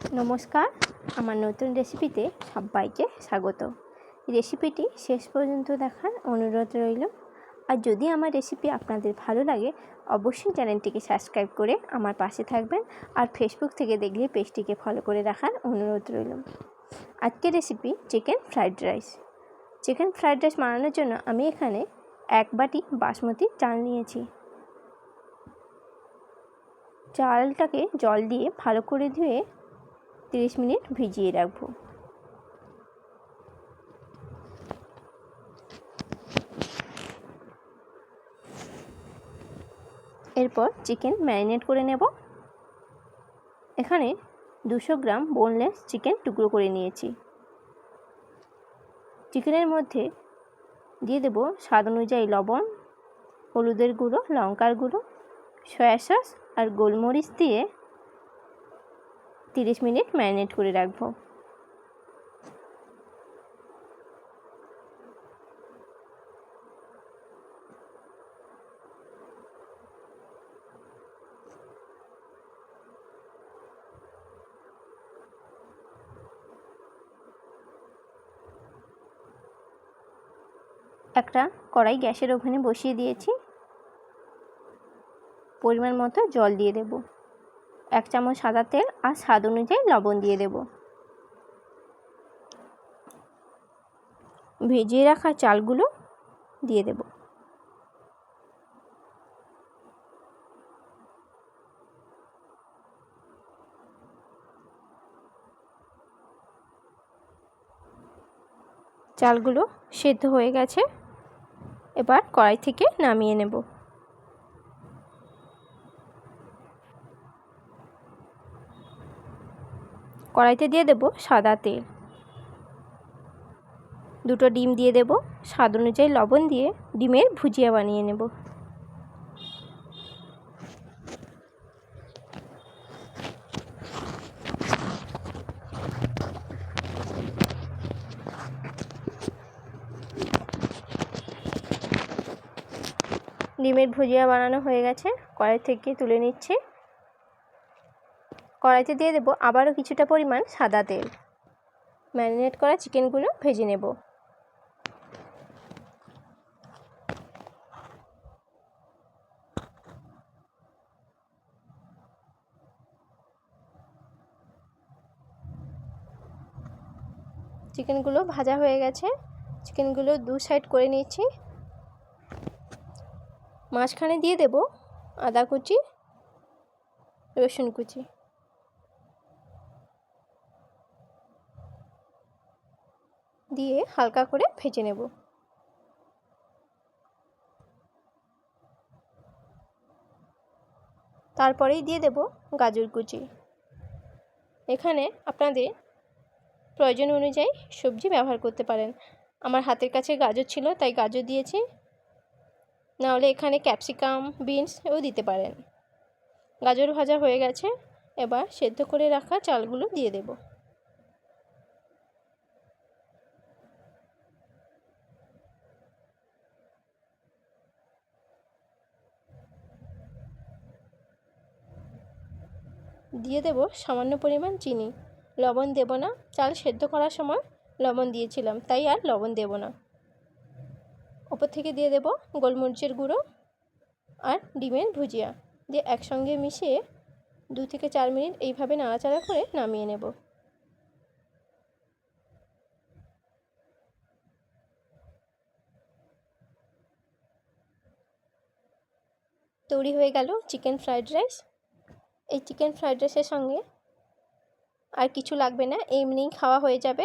নমস্কার, আমার নতুন রেসিপিতে সবাইকে স্বাগত। রেসিপিটি শেষ পর্যন্ত দেখার অনুরোধ রইল। আর যদি আমার রেসিপি আপনাদের ভালো লাগে, অবশ্যই চ্যানেলটিকে সাবস্ক্রাইব করে আমার পাশে থাকবেন আর ফেসবুক থেকে দেখলে পেজটিকে ফলো করে রাখার অনুরোধ রইল। আজকের recipe chicken fried rice. Chicken fried rice বানানোর জন্য আমি এখানে এক বাটি বাসমতি চাল নিয়েছি। চালটাকে জল দিয়ে ভালো করে ধুয়ে তিরিশ মিনিট ভিজিয়ে রাখব। এরপর চিকেন ম্যারিনেট করে নেব। এখানে দুশো গ্রাম বোনলেস চিকেন টুকরো করে নিয়েছি। চিকেনের মধ্যে দিয়ে দেব স্বাদ অনুযায়ী লবণ, হলুদের গুঁড়ো, লঙ্কার গুঁড়ো, সয়া সস আর গোলমরিচ দিয়ে তিরিশ মিনিট ম্যারিনেট করে রাখব। একটা কড়াই গ্যাসের ওভেনে বসিয়ে দিয়েছি। পরিমাণ মতো জল দিয়ে দেব। এক চামচ সাদা তেল আর স্বাদ অনুযায়ী লবণ দিয়ে দেব। ভেজিয়ে রাখা চালগুলো দিয়ে দেব। চালগুলো সেদ্ধ হয়ে গেছে। এবার কড়াই থেকে নামিয়ে নেব। কড়াইতে দিয়ে দেব সাদা তেল। দুটো ডিম দিয়ে দেব। স্বাদ অনুযায়ী লবণ দিয়ে ডিমের ভুজিয়া বানিয়ে নেব। ডিমের ভুজিয়া বানানো হয়ে গেছে। কড়াই থেকে তুলে নিচ্ছি। কড়াইতে দিয়ে দেবো আবারও কিছুটা পরিমাণ সাদা তেল। ম্যারিনেট করা চিকেনগুলো ভেজে নেব। চিকেনগুলো ভাজা হয়ে গেছে। চিকেনগুলো দু সাইড করে নিচ্ছি মাঝখানে দিয়ে দেব আদা কুচি, রসুন কুচি। দিয়ে হালকা করে ভেজে নেব। তারপরেই দিয়ে দেব গাজর কুচি। এখানে আপনাদের প্রয়োজন অনুযায়ী সবজি ব্যবহার করতে পারেন। আমার হাতের কাছে গাজর ছিল, তাই গাজর দিয়েছি। নাহলে এখানে ক্যাপসিকাম, বিনস বিনসও দিতে পারেন। গাজর ভাজা হয়ে গেছে, এবার সেদ্ধ করে রাখা চালগুলো দিয়ে দেব। দিয়ে দেব সামান্য পরিমাণ চিনি। লবণ দেব না। চাল সেদ্ধ করার সময় লবণ দিয়েছিলাম, তাই আর লবণ দেব না। ওপর থেকে দিয়ে দেব গোলমরিচের গুঁড়ো আর ডিমের ভুজিয়া। দিয়ে একসঙ্গে মিশিয়ে দু থেকে চার মিনিট এইভাবে নাড়াচাড়া করে নামিয়ে নেব। তৈরি হয়ে গেল চিকেন ফ্রাইড রাইস। এই চিকেন ফ্রাইড রাইসের সঙ্গে আর কিছু লাগবে না এমনিই খাওয়া হয়ে যাবে।